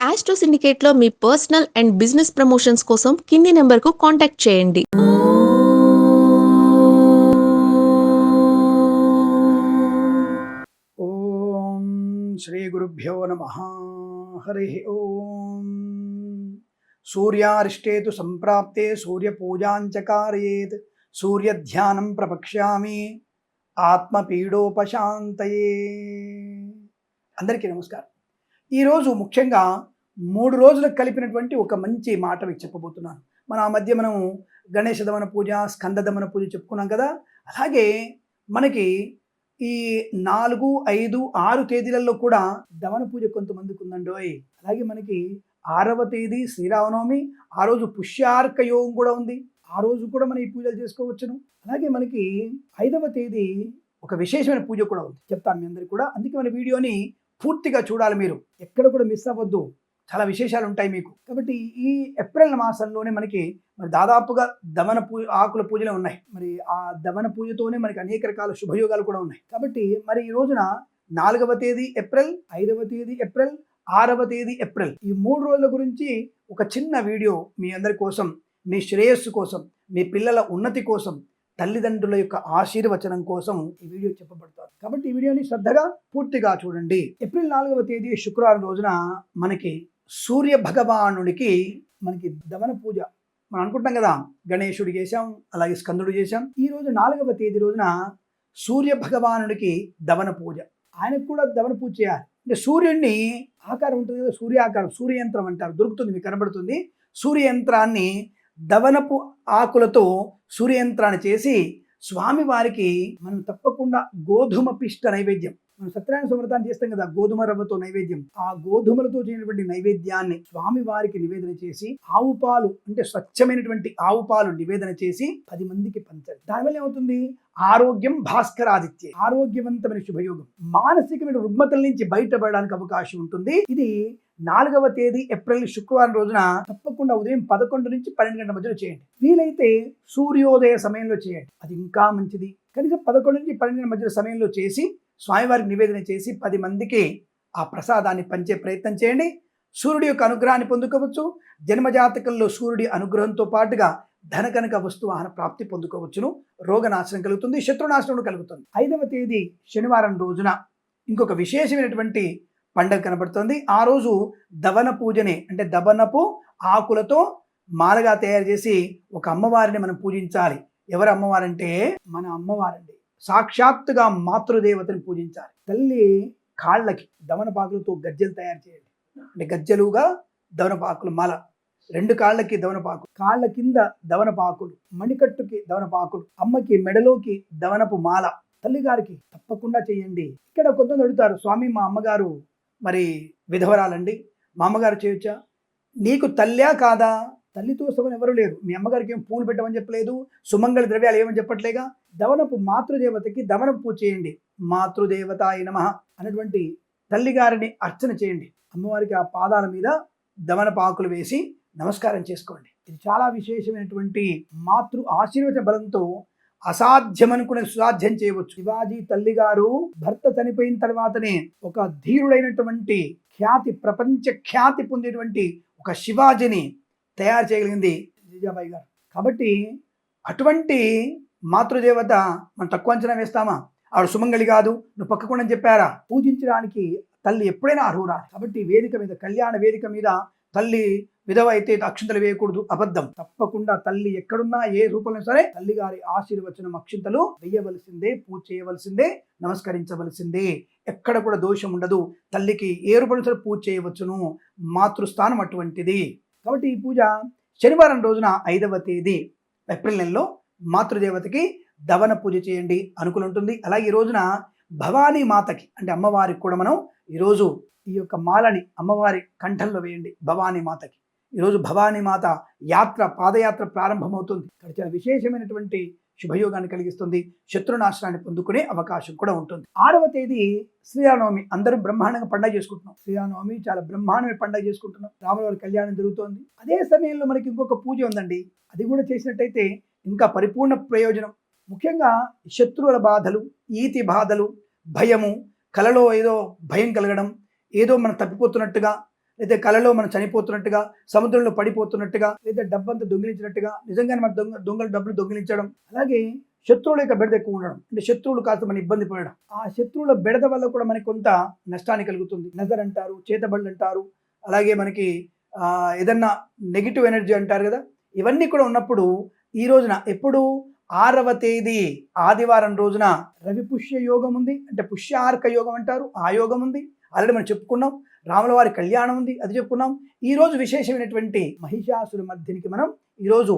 Astro సిండికేట్లో మీ personal and business promotions కోసం కింది నెంబర్కు కాంటాక్ట్ చేయండి. ఓం శ్రీ గురుభ్యో నమ. హరి ఓం. సూర్యారిష్టేతు సంప్రాప్తే సూర్యపూజాంచకారయేత్. సూర్యధ్యానం ప్రపక్ష్యామి. ఆత్మపీడోపశాంతయే. అందరికీ నమస్కారం. ఈరోజు ముఖ్యంగా మూడు రోజులకు కలిపినటువంటి ఒక మంచి మాట మీకు చెప్పబోతున్నాను. మన ఆ మధ్య మనం గణేష దమన పూజ స్కంద దమన పూజ చెప్పుకున్నాం కదా? అలాగే మనకి ఈ నాలుగు ఐదు ఆరు తేదీలలో కూడా దమన పూజ కొంతమందికి ఉందండోయ్ అలాగే మనకి ఆరవ తేదీ శ్రీరామనవమి ఆ రోజు పుష్యార్క యోగం కూడా ఉంది. ఆ రోజు కూడా మనం ఈ పూజలు చేసుకోవచ్చును. అలాగే మనకి ఐదవ తేదీ ఒక విశేషమైన పూజ కూడా ఉంది. చెప్తాను మీ అందరికీ కూడా. అందుకే మన వీడియోని పూర్తిగా చూడాలి మీరు. ఎక్కడ కూడా మిస్ అవ్వద్దు. చాలా విశేషాలు ఉంటాయి మీకు. కాబట్టి ఈ ఏప్రిల్ మాసంలోనే మనకి మరి దాదాపుగా దమన పూ ఆకుల పూజలే ఉన్నాయి. మరి ఆ దమన పూజతోనే మనకి అనేక రకాల శుభయోగాలు కూడా ఉన్నాయి. కాబట్టి మరి ఈ రోజున నాలుగవ తేదీ ఏప్రిల్ ఐదవ తేదీ ఏప్రిల్ ఆరవ తేదీ ఏప్రిల్ ఈ మూడు రోజుల గురించి ఒక చిన్న వీడియో మీ అందరి కోసం మీ శ్రేయస్సు కోసం మీ పిల్లల ఉన్నతి కోసం తల్లిదండ్రుల యొక్క ఆశీర్వచనం కోసం ఈ వీడియో చెప్పబడతారు కాబట్టి ఈ వీడియోని శ్రద్ధగా పూర్తిగా చూడండి. ఏప్రిల్ నాలుగవ తేదీ శుక్రవారం రోజున మనకి సూర్య భగవానుడికి మనకి దమన పూజ. మనం అనుకుంటాం కదా గణేశుడు చేశాం అలాగే స్కందుడు చేశాం. ఈ రోజు నాలుగవ తేదీ రోజున సూర్య భగవానుడికి దమన పూజ. ఆయనకు కూడా దమన పూజ చేయాలి. అంటే సూర్యుడిని ఆకారం ఉంటుంది కదా సూర్యాకారం సూర్యయంత్రం అంటారు. దొరుకుతుంది మీకు కనబడుతుంది. సూర్యయంత్రాన్ని దవనపు ఆకులతో సూర్యంత్రాన్ని చేసి స్వామివారికి మనం తప్పకుండా గోధుమ పిష్ట నైవేద్యం. మనం సత్యనారాయణ సమృతాన్ని చేస్తాం కదా గోధుమ రవ్వతో నైవేద్యం. ఆ గోధుమలతో చేయనటువంటి నైవేద్యాన్ని స్వామి వారికి నివేదన చేసి ఆవు పాలు అంటే స్వచ్ఛమైనటువంటి ఆవు పాలు నివేదన చేసి పది మందికి పంచాలి. దానివల్ల ఏమవుతుంది? ఆరోగ్యం భాస్కరాదిత్య. ఆరోగ్యవంతమైన శుభయోగం. మానసికమైన రుగ్మతల నుంచి బయటపడడానికి అవకాశం ఉంటుంది. ఇది నాలుగవ తేదీ ఏప్రిల్ శుక్రవారం రోజున తప్పకుండా ఉదయం పదకొండు నుంచి పన్నెండు గంటల మధ్యలో చేయండి. వీలైతే సూర్యోదయ సమయంలో చేయండి. అది ఇంకా మంచిది. కనీసం పదకొండు నుంచి పన్నెండు గంటల మధ్య సమయంలో చేసి స్వామివారికి నివేదన చేసి పది మందికి ఆ ప్రసాదాన్ని పంచే ప్రయత్నం చేయండి. సూర్యుడి యొక్క అనుగ్రహాన్ని పొందుకోవచ్చు. జన్మజాతకంలో సూర్యుడి అనుగ్రహంతో పాటుగా ధనకనక వస్తువాహన ప్రాప్తి పొందుకోవచ్చును. రోగనాశనం కలుగుతుంది. శత్రునాశనం కలుగుతుంది. ఐదవ తేదీ శనివారం రోజున ఇంకొక విశేషమైనటువంటి పండగ కనబడుతుంది. ఆ రోజు దవన పూజని అంటే దవనపు ఆకులతో మాలగా తయారు చేసి ఒక అమ్మవారిని మనం పూజించాలి. ఎవరు అమ్మవారంటే? మన అమ్మవారండి. సాక్షాత్తుగా మాతృదేవతని పూజించాలి. తల్లి కాళ్ళకి దవనపాకులతో గజ్జలు తయారు చేయండి అంటే గజ్జలుగా దవనపాకులు మాల. రెండు కాళ్ళకి దవనపాకు కాళ్ళ కింద దవనపాకులు మణికట్టుకి దవనపాకులు అమ్మకి మెడలోకి దవనపు మాల. తల్లిగారికి తప్పకుండా చేయండి. ఇక్కడ కొంతమంది అడుగుతారు స్వామి మా అమ్మగారు మరి విధవరాలండి. మా అమ్మగారు చేయొచ్చా నీకు తల్లా కాదా? తల్లితో సగం ఎవరు లేరు. మీ అమ్మగారికి ఏం పూలు పెట్టమని చెప్పలేదు? సుమంగళ ద్రవ్యాలు ఏమని చెప్పట్లేగా? దవనపు మాతృదేవతకి దవనపు పూజ చేయండి. మాతృదేవత నమ అనేటువంటి తల్లిగారిని అర్చన చేయండి. అమ్మవారికి ఆ పాదాల మీద దవనపాకులు వేసి నమస్కారం చేసుకోండి. ఇది చాలా విశేషమైనటువంటి మాతృ ఆశీర్వచన బలంతో అసాధ్యమనుకునే సుసాధ్యం చేయవచ్చు. శివాజీ తల్లిగారు భర్త చనిపోయిన తర్వాతనే ఒక ధీరుడైనటువంటి ఖ్యాతి ప్రపంచ ఖ్యాతి పొందేటువంటి ఒక శివాజీని తయారు చేయగలిగింది జిజాబాయి గారు. కాబట్టి అటువంటి మాతృదేవత మనం తక్కువ అంచనా వేస్తామా? ఆవిడ సుమంగళి కాదు నువ్వు పక్కకుండా చెప్పారా? పూజించడానికి తల్లి ఎప్పుడైనా అర్హురా కాబట్టి వేదిక మీద కళ్యాణ వేదిక మీద తల్లి విధవ అయితే అక్షింతలు వేయకూడదు అబద్ధం. తప్పకుండా తల్లి ఎక్కడున్నా ఏ రూపంలో సరే తల్లి గారి ఆశీర్వచనం అక్షింతలు వేయవలసిందే పూజ చేయవలసిందే నమస్కరించవలసిందే. ఎక్కడ కూడా దోషం ఉండదు. తల్లికి ఏ రూపంలో సరే పూజ చేయవచ్చును. మాతృస్థానం అటువంటిది. కాబట్టి ఈ పూజ శనివారం రోజున ఐదవ తేదీ ఏప్రిల్ నెలలో మాతృదేవతకి దవన పూజ చేయండి అనుకుని ఉంటుంది. అలాగే ఈ రోజున భవానీ మాతకి అంటే అమ్మవారికి కూడా మనం ఈరోజు ఈ యొక్క మాలని అమ్మవారి కంఠంలో వేయండి భవానీ మాతకి. ఈరోజు భవానీ మాత యాత్ర పాదయాత్ర ప్రారంభమవుతుంది. ఇక్కడ చాలా విశేషమైనటువంటి శుభయోగాన్ని కలిగిస్తుంది. శత్రునాశనాన్ని పొందుకునే అవకాశం కూడా ఉంటుంది. ఆరవ తేదీ శ్రీరామనవమి. అందరూ బ్రహ్మాండంగా పండగ చేసుకుంటున్నాం. శ్రీరామనవమి చాలా బ్రహ్మాండమైన పండగ చేసుకుంటున్నాం. రాములవారి కళ్యాణం జరుగుతోంది. అదే సమయంలో మనకి ఇంకొక పూజ ఉందండి. అది కూడా చేసినట్టయితే ఇంకా పరిపూర్ణ ప్రయోజనం. ముఖ్యంగా శత్రువుల బాధలు ఈతి బాధలు భయము కలలో ఏదో భయం కలగడం ఏదో మనం తప్పిపోతున్నట్టుగా లేదా కలలో మనం చనిపోతున్నట్టుగా సముద్రంలో పడిపోతున్నట్టుగా లేదా డబ్బంతా దొంగిలించినట్టుగా నిజంగానే మన దొంగ దొంగలు డబ్బులు దొంగిలించడం అలాగే శత్రువుల యొక్క బెడద ఎక్కువ ఉండడం. అంటే శత్రువులు కాస్త మన ఇబ్బంది పడడం. ఆ శత్రువుల బెడద వల్ల కూడా మనకి కొంత నష్టాన్ని కలుగుతుంది. నజర్ అంటారు చేతబడులు అంటారు అలాగే మనకి ఏదన్నా నెగిటివ్ ఎనర్జీ అంటారు కదా ఇవన్నీ కూడా ఉన్నప్పుడు ఈ రోజున ఎప్పుడు ఆరవ తేదీ ఆదివారం రోజున రవి పుష్య యోగం ఉంది. అంటే పుష్యార్క యోగం అంటారు ఆ యోగం ఉంది. ఆల్రెడీ మనం చెప్పుకున్నాం. రాముల వారి కళ్యాణం ఉంది అది చెప్పుకున్నాం. ఈరోజు విశేషమైనటువంటి మహిషాసుర మధ్యనికి మనం ఈరోజు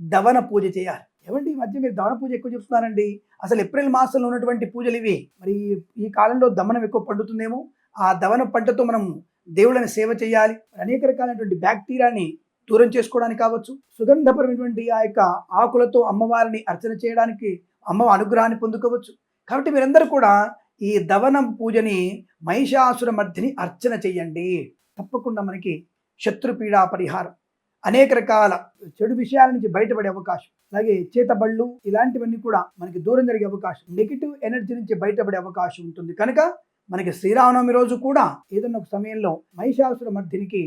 దవన పూజ చేయాలి. ఏమండి ఈ మధ్య మీరు దవన పూజ ఎక్కువ చెప్తున్నారండి అసలు ఏప్రిల్ మాసంలో ఉన్నటువంటి పూజలు ఇవి. మరి ఈ కాలంలో దమనం ఎక్కువ పండుతుందేమో? ఆ దవన పంటతో మనం దేవుళ్ళని సేవ చేయాలి. అనేక రకాలైనటువంటి బ్యాక్టీరియాని దూరం చేసుకోవడానికి కావచ్చు. సుగంధపరమైనటువంటి ఆ యొక్క ఆకులతో అమ్మవారిని అర్చన చేయడానికి అమ్మ అనుగ్రహాన్ని పొందుకోవచ్చు. కాబట్టి మీరందరూ కూడా ఈ దవనం పూజని మహిషాసురమర్ధిని అర్చన చేయండి తప్పకుండా మనకి శత్రుపీడా పరిహారం. అనేక రకాల చెడు విషయాల నుంచి బయటపడే అవకాశం. అలాగే చేతబళ్ళు ఇలాంటివన్నీ కూడా మనకి దూరం జరిగే అవకాశం. నెగిటివ్ ఎనర్జీ నుంచి బయటపడే అవకాశం ఉంటుంది. కనుక మనకి శ్రీరామనవమి రోజు కూడా ఏదన్న ఒక సమయంలో మహిషాసురమర్ధినికి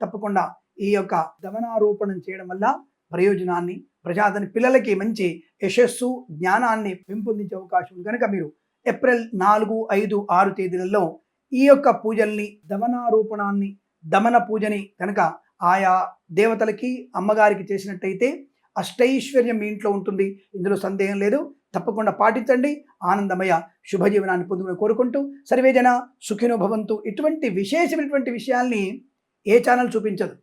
తప్పకుండా ఈ యొక్క దమనారోపణం చేయడం వల్ల ప్రయోజనాన్ని ప్రజాదని పిల్లలకి మంచి యశస్సు జ్ఞానాన్ని పెంపొందించే అవకాశం ఉంది. కనుక మీరు ఏప్రిల్ నాలుగు ఐదు ఆరు తేదీలలో ఈ యొక్క పూజల్ని దమనారోపణాన్ని దమన పూజని కనుక ఆయా దేవతలకి అమ్మగారికి చేసినట్టయితే అష్టైశ్వర్యం మీ ఇంట్లో ఉంటుంది. ఇందులో సందేహం లేదు. తప్పకుండా పాటించండి. ఆనందమయ శుభజీవనాన్ని పొందుకుని కోరుకుంటూ సర్వేజన సుఖినో భవంతు. ఇటువంటి విశేషమైనటువంటి విషయాల్ని ఏ ఛానల్ చూపించదు.